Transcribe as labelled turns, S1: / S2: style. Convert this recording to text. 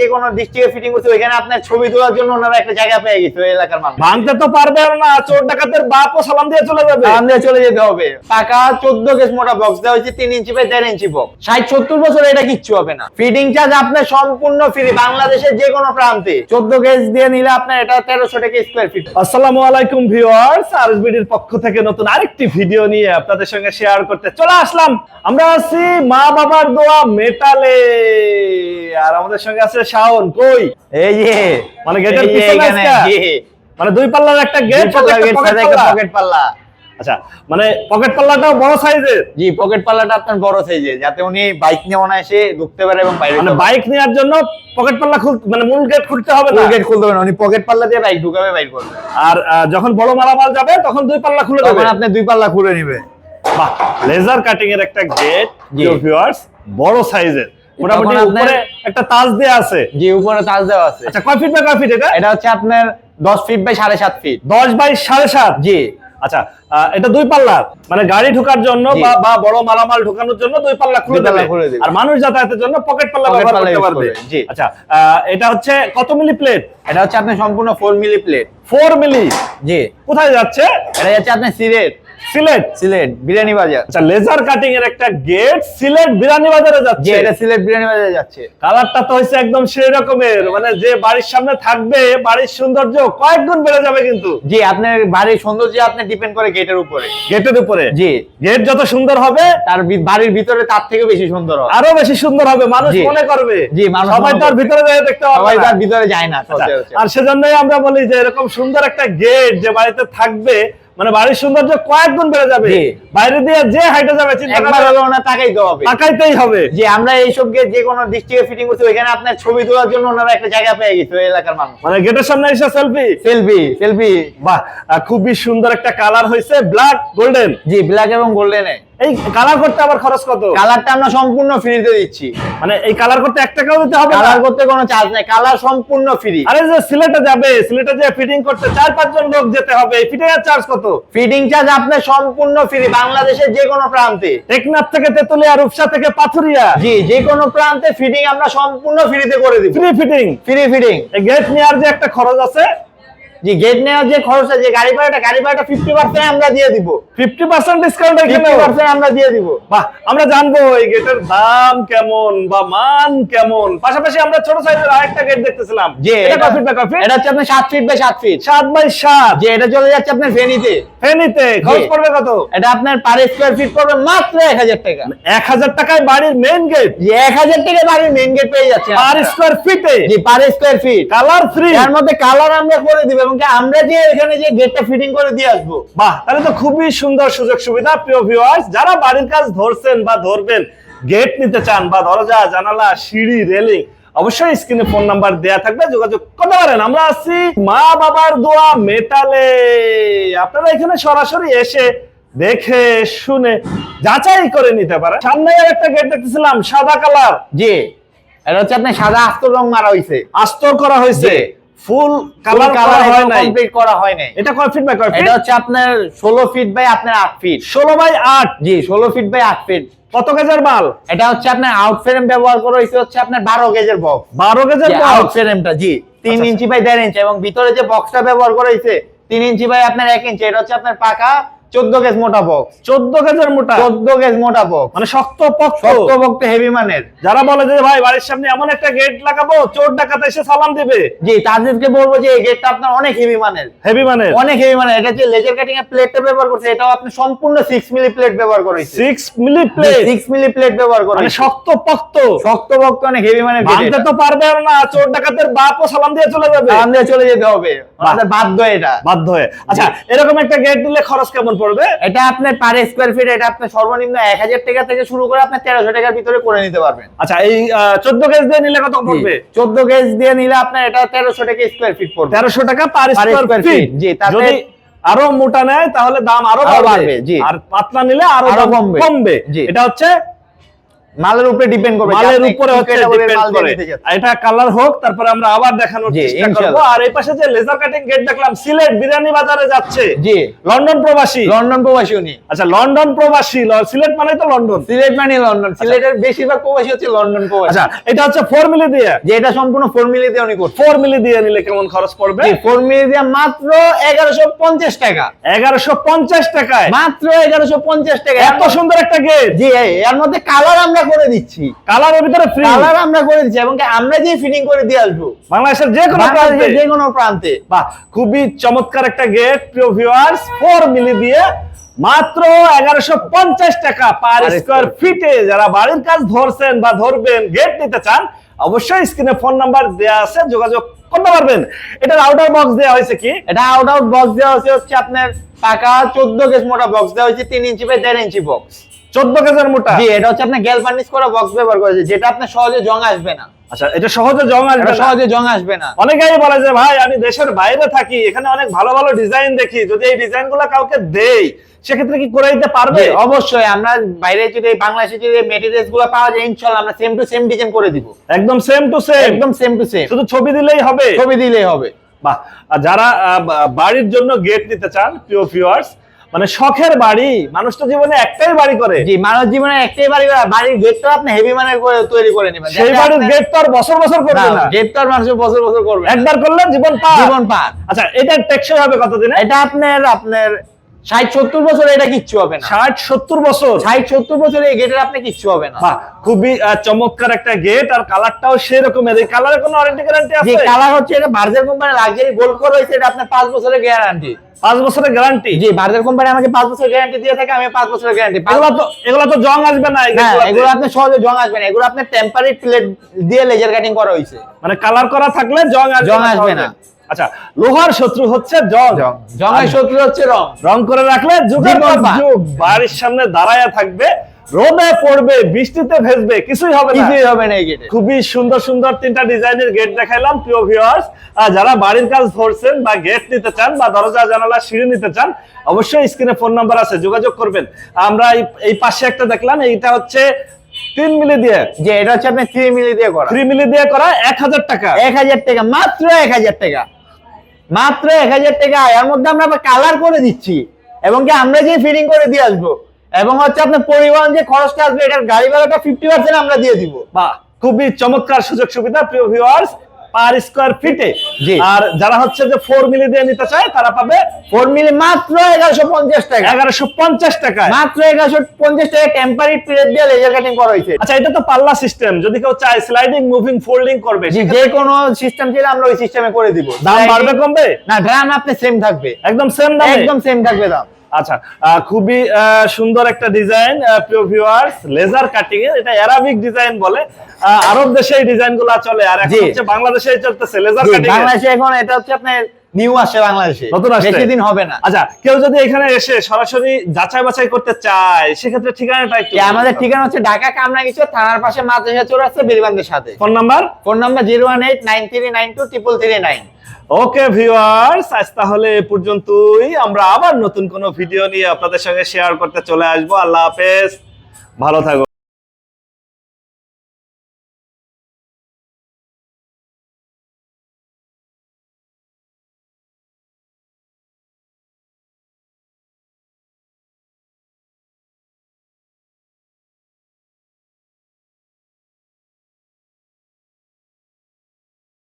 S1: যে কোনো ডিস্ট্রিক্টে ফিটিং করছে ওইখানে আপনার ছবি তোলার জন্য ওনারা একটা জায়গা পেয়ে গেছে এলাকার মানুষ।
S2: ভাঙতে তো পারবে না চোর ডাকাতের বাপও সালাম দিয়ে চলে যাবে।
S1: আমাদের চলে যেতে হবে। চোদ্দ কেস মোটা বক্স দেওয়া হয়েছে তিন ইঞ্চি বাই দেড় ইঞ্চি বক্স ষাট সত্তর বছর এটা কিচ্ছু হবে না। ফিটিং চার্জ আপনার সম্পূর্ণ ফ্রি বাংলাদেশের যে কোনো প্রান্তে। চোদ্দ কেস দিয়ে নিলে আপনার এটা তেরোশো টাকা স্কোয়ার ফিট
S2: আসসালামু আলাইকুম ভিউয়ার্স আরএসবিডির পক্ষ থেকে নতুন আরেকটি ভিডিও নিয়ে আপনাদের সঙ্গে শেয়ার করতে চলে আসলাম। আমরা আছি মা বাবার দোয়া মেটালে। আর আমাদের সঙ্গে আছে শাওন কই?
S1: এই যে
S2: মানে গেটের পিছনে। মানে দুই পাল্লার একটা গেট
S1: পকেট পাল্লা।
S2: আচ্ছা মানে পকেট পাল্লাটাও বড় সাইজের?
S1: জি পকেট পাল্লাটা আপনার বড় সাইজে যাতে উনি বাইক নিয়ে অনায়াসে ঢুকতে পারে এবং বাইরে
S2: মানে বাইক নেওয়ার জন্য পকেট পাল্লা খুল মানে মূল গেট খুলতে হবে না?
S1: গেট খুলতে হবে না উনি পকেট পাল্লা দিয়ে বাইক ঢুকাবে বাইক করবে।
S2: আর যখন বড় মালামাল যাবে তখন দুই পাল্লা খুলে দেবে।
S1: আপনি দুই পাল্লা খুলে নিবে।
S2: বাহ লেজার কাটিং এর একটা গেট ভিউয়ার্স বড় সাইজের। মোটামুটি উপরে একটা তাজ দেয়া আছে।
S1: জি উপরে তাজ দেওয়া আছে।
S2: আচ্ছা কয় ফিট বাই কয় ফিট এটা?
S1: এটা হচ্ছে আপনার দশ ফিট বাই সাড়ে সাত ফিট
S2: দশ বাই সাড়ে সাত?
S1: জি।
S2: আচ্ছা এটা দুই পাল্লা। মানে গাড়ি ঢোকার জন্য বা বড় মালামাল ঢোকানোর জন্য দুই পাল্লা খুলে দেবে। আর মানুষ যাতায়াতের জন্য পকেট পাল্লা ব্যবহার করতে পারবে।
S1: জি।
S2: আচ্ছা এটা হচ্ছে কত মিলি প্লেট
S1: এটা হচ্ছে আপনার সম্পূর্ণ four milli plate
S2: four milli
S1: জি।
S2: কোথায় যাচ্ছে?
S1: এটা হচ্ছে আপনার সিলেট।
S2: সিলেট?
S1: সিলেট বিরিয়ানি বাজার
S2: আচ্ছা লেজার কাটিং এর একটা গেট সিলেট বিরানি বাজারে যাচ্ছে
S1: এটা সিলেট বিরিয়ানি বাজারে যাচ্ছে।
S2: কালারটা তো হয়েছে একদম সেই রকমের মানে যে বাড়ির সামনে থাকবে বাড়ির সৌন্দর্য কয়েক গুণ বেড়ে যাবে কিন্তু।
S1: জি আপনার বাড়ির সৌন্দর্য আপনার ডিপেন্ড করে গেটের উপরে।
S2: গেটের উপরে?
S1: জি।
S2: গেট যত সুন্দর হবে
S1: তার বাড়ির ভিতরে তার থেকে বেশি সুন্দর হবে।
S2: আরও বেশি সুন্দর হবে মানুষ মনে করবে।
S1: জি, মানুষ
S2: সবাই তার ভিতরে যেয়ে দেখতে পারবে
S1: সবাই তার ভিতরে যায় না
S2: আচ্ছা, আর সেজন্যই আমরা বলি যে এরকম সুন্দর একটা গেট যে বাড়িতে থাকবে মানে বাড়ির সৌন্দর্য কয়েক গুণ বেড়ে যাবে। বাইরে দিয়ে যে হাইটে যাবে
S1: একবার হলো না তাকাইতে হবে
S2: তাকাইতেই হবে।
S1: যে আমরা এইসব গিয়ে যে কোনো ডিস্ট্রিক্টে ফিটিং করছি ওইখানে আপনার ছবি তোলার জন্য ওনারা একটা জায়গা পেয়ে গেছে ওই এলাকার মানুষ।
S2: মানে গেটের সামনে এসে সেলফি
S1: সেলফি সেলফি
S2: বাহ খুবই সুন্দর একটা কালার হয়েছে ব্ল্যাক গোল্ডেন
S1: জি ব্ল্যাক এবং গোল্ডেনে
S2: এই কালার করতে আবার খরচ কত?
S1: কালারটা আমরা সম্পূর্ণ ফ্রিতে দিচ্ছি।
S2: মানে এই কালার করতে এক টাকাও দিতে হবে
S1: কালার করতে কোনো চার্জ নাই কালার সম্পূর্ণ ফ্রি
S2: আরে যে সিলেটে যাবে সিলেটে যে ফিটিং করতে চার পাঁচজন লোক যেতে হবে এই ফিটিং এর চার্জ কত?
S1: ফিটিং চার্জ আপনার সম্পূর্ণ ফ্রি বাংলাদেশের যে কোনো প্রান্তে।
S2: টেকনাফ থেকে তেতুলিয়া রূপসা থেকে পাথুরিয়া।
S1: জি যে কোনো প্রান্তে ফিটিং আমরা সম্পূর্ণ ফ্রিতে করে দিব।
S2: ফ্রি ফিটিং
S1: ফ্রি ফিটিং
S2: এই গেট নেওয়ার যে একটা খরচ আছে
S1: জি গেট নেওয়ার যে খরচ আছে গাড়ি ভাড়াটা গাড়ি ভাড়াটা ফিফটি পার্সেন্ট আমরা দিয়ে দিব।
S2: Fifty percent discount
S1: fifty percent আমরা দিয়ে দিব।
S2: বাহ আমরা জানব এই গেটের দাম কেমন বা মান কেমন। পাশাপাশি আমরা ছোট সাইজের আরেকটা গেট দেখতেছিলাম।
S1: যে
S2: এটা কয় ফিট বাই কয়
S1: এটা হচ্ছে আপনার সাত ফিট বাই সাত ফিট
S2: সাত বাই সাত।
S1: যে এটা চলে যাচ্ছে আপনার ফেনীতে।
S2: ফেনীতে। খরচ পড়বে কত?
S1: এটা আপনার পার স্কোয়ার ফিট পড়বে মাত্র এক হাজার টাকা।
S2: এক হাজার টাকায় বাড়ির মেইন গেট
S1: যে এক হাজার টাকা বাড়ির মেইন গেট পেয়ে যাচ্ছে
S2: পার স্কোয়ার ফিটে
S1: জি per square feet
S2: colour free
S1: এর মধ্যে কালার আমরা করে দিব এবং কি আমরা যে এখানে যে গেটটা ফিটিং করে দিয়ে আসব।
S2: বাহ তাহলে তো খুবই সুন্দর সুযোগ সুবিধা প্রিয় ভিউয়ার্স যারা বাড়ির কাজ ধরছেন বা ধরবেন গেট নিতে চান বা দরজা জানালা সিঁড়ি রেলিং অবশ্যই স্ক্রিনে ফোন নাম্বার দেয়া থাকবে যোগাযোগ করতে পারেন। আমরা আছি মা বাবার দোয়া মেটালে। আপনারা এখানে সরাসরি এসে দেখে শুনে যাচাই করে নিতে পারেন। সামনে একটা গেট দেখতেছিলাম সাদা কালার।
S1: জি এটা হচ্ছে আপনার সাদা আস্তর রং মারা হয়েছে
S2: আস্তর করা হয়েছে। ফুল কালার
S1: কালার
S2: করা হয় নাই।
S1: কমপ্লিট করা হয় নাই।
S2: এটা কয় ফিট বাই কয় ফিট
S1: এটা হচ্ছে আপনার ষোলো ফিট বাই আপনার আট ফিট
S2: ষোলো বাই আট?
S1: জি ষোলো ফিট বাই আট ফিট
S2: কত গেজের
S1: এটা হচ্ছে আপনার আউট ফ্রেম ব্যবহার করা হয়েছে হচ্ছে আপনার বারো গেজের বক্স
S2: বারো গেজের
S1: আউট
S2: box।
S1: ফ্রেমটা জি
S2: আচ্ছা।
S1: ইঞ্চি বাই দেড় ইঞ্চি। এবং ভিতরে যে বক্সটা ব্যবহার করা হয়েছে তিন ইঞ্চি বাই আপনার এক ইঞ্চি এটা হচ্ছে আপনার পাকা চোদ্দ গেজ মোটা বক্স
S2: চোদ্দ গেজের মোটা?
S1: চোদ্দ গেজ মোটা বক্স
S2: মানে শক্ত পক্ষ?
S1: শক্ত বক্ত হেভি মানের।
S2: যারা বলে যে ভাই বাড়ির সামনে এমন একটা গেট লাগাবো চোর ডাকাত এসে সালাম দিবে?
S1: জি তাদেরকে বলব যে এই গেটটা আপনার অনেক হেভি মানের।
S2: হেভি মানে
S1: অনেক হেভি মানের। এটা যে লেজার কাটিং এর প্লেটটা ব্যবহার করছে এটাও আপনি সম্পূর্ণ সিক্স মিলি প্লেট ব্যবহার করেছে
S2: six milli plate
S1: six milli plate ব্যবহার
S2: মানে শক্ত পক্ত
S1: শক্ত বক্ত অনেক হেভি মানের
S2: ভাঙতে তো পারবে না চোর ডাকাতের বাপও সালাম দিয়ে চলে যাবে।
S1: আমাদের চলে যেতে হবে। বাধ্য এটা।
S2: বাধ্য হয়ে। আচ্ছা এরকম একটা গেট দিলে খরচ কেমন পড়বে?
S1: এটা আপনার পার স্কোয়ার ফিট এটা আপনার সর্বনিম্ন এক হাজার টাকা থেকে শুরু করে আপনার তেরোশো টাকার ভিতরে করে নিতে পারবেন।
S2: আচ্ছা এই চোদ্দ গেজ দিয়ে নিলে কত পড়বে?
S1: চোদ্দ গেজ দিয়ে নিলে আপনার এটা তেরোশো টাকা স্কোয়ার ফিট পড়বে।
S2: তেরোশো টাকা পার স্কোয়ার ফিট
S1: জি,
S2: আরও মোটা নেয় তাহলে দাম
S1: আরও
S2: বাড়বে। আর পাতলা নিলে আরও
S1: কমবে।
S2: কমবে।
S1: জি।
S2: এটা হচ্ছে
S1: মালের উপরে ডিপেন্ড করবে
S2: মালের উপরে হচ্ছে ডিপেন্ড করে। এটা কালার হোক তারপরে আমরা আবার দেখানোর চেষ্টা করব। আর এই পাশে যে লেজার কাটিং গেট দেখলাম সিলেট বিরিয়ানি বাজারে যাচ্ছে।
S1: জি।
S2: লন্ডন প্রবাসী।
S1: লন্ডন প্রবাসী উনি।
S2: আচ্ছা লন্ডন প্রবাসী সিলেট মানে তো লন্ডন।
S1: সিলেট মানে লন্ডন। সিলেটের বেশিরভাগ প্রবাসী হচ্ছে লন্ডন প্রবাসী।
S2: আচ্ছা এটা হচ্ছে ফোর মিলি দিয়ে।
S1: যে এটা সম্পূর্ণ ফোর মিলি দিয়ে উনি করছে।
S2: ফোর মিলি দিয়ে নিলে কেমন খরচ পড়বে?
S1: ফোর মিলি দিয়ে মাত্র এগারোশো পঞ্চাশ টাকা।
S2: এগারোশো পঞ্চাশ টাকায়।
S1: মাত্র এগারোশো পঞ্চাশ টাকা।
S2: এত সুন্দর একটা গেট
S1: জি এর মধ্যে কালার আমরা করে দিচ্ছি।
S2: কালারের ভিতরে ফ্রি
S1: কালার আমরা করে দিচ্ছি এবং আমরা যে ফিটিং করে দিয়ে আসব।
S2: বাংলাদেশের যে কোনো প্রান্তে।
S1: যে কোনো প্রান্তে।
S2: বাহ খুবই চমৎকার একটা গেট প্রিয় ভিউয়ার্স ফোর মিলি দিয়ে মাত্র এগারোশো পঞ্চাশ টাকা পার স্কোয়ার ফিটে যারা বাড়ির কাজ ধরছেন বা ধরবেন গেট নিতে চান অবশ্যই স্ক্রিনে ফোন নাম্বার দেওয়া আছে যোগাযোগ করতে পারবেন। এটার আউটার বক্স দেওয়া হয়েছে কি?
S1: এটা আউট আউট বক্স দেওয়া হয়েছে হচ্ছে আপনার পাকা চোদ্দ গেজ মোটা বক্স দেওয়া হয়েছে তিন ইঞ্চি বাই দেড় ইঞ্চি বক্স
S2: মোটা।
S1: জি এটা হচ্ছে গ্যাল ফার্নিশ করা বক্স ব্যবহার করেছে যেটা আপনার সহজে জং আসবে না।
S2: আচ্ছা এটা সহজে জং আসবে না।
S1: সহজে জং আসবে না।
S2: অনেকেই বলে যে ভাই আমি দেশের বাইরে থাকি এখানে অনেক ভালো ভালো ডিজাইন দেখি যদি এই ডিজাইনগুলো কাউকে দেই সেক্ষেত্রে কি করে দিতে পারবে?
S1: অবশ্যই আমরা বাইরে যদি বাংলাদেশে যদি মেটেরিয়ালসগুলো পাওয়া যায় ইনশাল্লাহ আমরা সেম টু সেম ডিজাইন করে দিব।
S2: একদম সেম টু সেম
S1: একদম সেম টু সেম
S2: শুধু ছবি দিলেই হবে?
S1: ছবি দিলেই হবে।
S2: বাহ আর যারা বাড়ির জন্য গেট নিতে চান প্রিয় ভিউয়ার্স মানে শখের বাড়ি। মানুষ তো জীবনে একটাই বাড়ি করে।
S1: জি মানুষ জীবনে একটাই বাড়ি করে। বাড়ির গেট তো আপনি হেভি মানের করে তৈরি করে নেবেন।
S2: সেই বাড়ির গেট তো আর বছর বছর করবে না
S1: গেট তো আর মানুষ বছর বছর করবে
S2: একবার করলে জীবন পার।
S1: জীবন পার।
S2: আচ্ছা এটা টেকসই হবে কতদিনে?
S1: এটা আপনার আপনার ষাট সত্তর বছর এটা কিচ্ছু হবে না।
S2: ষাট সত্তর বছর?
S1: ষাট সত্তর বছর এই গেটের আপনি কিচ্ছু হবে না।
S2: খুবই চমৎকার একটা গেট আর কালারটাও এই কালারের কোনো ওয়ারেন্টি গ্যারান্টি আছে?
S1: কালার হচ্ছে এটা বার্জার কোম্পানি গোল্ড করে হয়েছে এটা আপনার পাঁচ বছরের গ্যারান্টি
S2: পাঁচ বছরের গ্যারান্টি
S1: জি বার্জার কোম্পানি আমাকে পাঁচ বছরের গ্যারান্টি দিয়ে থাকে আমি পাঁচ বছরের গ্যারান্টি
S2: এগুলো তো এগুলো তো জং আসবে না।
S1: এগুলো আপনি সহজে জং আসবে না। এগুলো আপনার টেম্পারি প্লেট দিয়ে লেজার কাটিং করা হয়েছে।
S2: মানে কালার করা থাকলে জং
S1: জং আসবে না।
S2: আচ্ছা লোহার শত্রু হচ্ছে জং
S1: জঙের শত্রু হচ্ছে রং।
S2: রং করে রাখলে যুগের যুগ। বাড়ির সামনে দাঁড়ায় থাকবে রোদে পড়বে বৃষ্টিতে ভেজবে কিছুই হবে না।
S1: কিছুই হবে না এই গেটে
S2: খুবই সুন্দর সুন্দর তিনটা ডিজাইনের গেট দেখাইলাম প্রিয় ভিউয়ার্স যারা বাড়ির কাজ ধরছেন বা গেট নিতে চান বা দরজা জানালা সিঁড়ি নিতে চান অবশ্যই স্ক্রিনে ফোন নাম্বার আছে যোগাযোগ করবেন। আমরা এই- পাশে একটা দেখলাম এইটা হচ্ছে তিন মিলি দিয়ে।
S1: যে এটা হচ্ছে আপনার থ্রি মিলি দিয়ে করা।
S2: থ্রি মিলি দিয়ে করা এক হাজার টাকা।
S1: এক হাজার টাকা মাত্র এক হাজার টাকা। মাত্র এক হাজার টাকা এর মধ্যে আমরা কালার করে দিচ্ছি। এবং কি আমরা যে ফিটিং করে দিয়ে আসব। এবং হচ্ছে আপনার পরিবহন যে খরচটা আসবে, এটার গাড়ি ভাড়াটা ফিফটি পার্সেন্ট আমরা দিয়ে দিব।
S2: বা খুবই চমৎকার সুযোগ সুবিধা প্রিয় ভিউয়ার্স পার স্কোয়ার ফিটে আর যারা হচ্ছে যে ফোর মিলি দিয়ে নিতে চায় তারা পাবে
S1: ফোর মিলি মাত্র এগারোশো পঞ্চাশ টাকা।
S2: এগারোশো পঞ্চাশ টাকায়।
S1: মাত্র এগারোশো পঞ্চাশ টাকা টেম্পারি প্লেট দিয়ে লেজার কাটিং করা হয়েছে।
S2: আচ্ছা এটা তো পাল্লা সিস্টেম যদি কেউ চায় স্লাইডিং মুভিং ফোল্ডিং করবে
S1: যে কোনো সিস্টেম ছিল আমরা ওই সিস্টেমে করে দিব।
S2: দাম বাড়বে কমবে?
S1: না দাম আপনি সেম থাকবে।
S2: একদম সেম দাম।
S1: একদম সেম থাকবে দাম।
S2: আচ্ছা আহ, খুবই আহ, সুন্দর একটা ডিজাইন প্রিয় ভিউয়ার্স লেজার কাটিং এর এটা অ্যারাবিক ডিজাইন বলে। আহ, আরব দেশে এই ডিজাইনগুলা চলে আর এখন হচ্ছে বাংলাদেশে চলতেছে লেজার কাটিং
S1: বাংলাদেশে এখন এটা হচ্ছে আপনার নিউ আসছে বাংলাদেশে।
S2: নতুন আসছে?
S1: বেশি দিন হবে না।
S2: আচ্ছা কেউ যদি এখানে এসে সরাসরি যাচাই বাছাই করতে চায় সেক্ষেত্রে ঠিকানাটা একটু
S1: যে আমাদের ঠিকানা হচ্ছে ঢাকা কামরাঙ্গীর থানার পাশে মাদ্রাসা চৌরাস্তা বেরিবান্ধের সাথে।
S2: Phone number?
S1: Phone number zero one eight nine three nine two triple three nine.
S2: Okay viewers আজ তাহলে এ পর্যন্তই। আমরা আবার নতুন কোনো ভিডিও নিয়ে আপনাদের সঙ্গে শেয়ার করতে চলে আসব। আল্লাহ হাফেজ। ভালো থাকো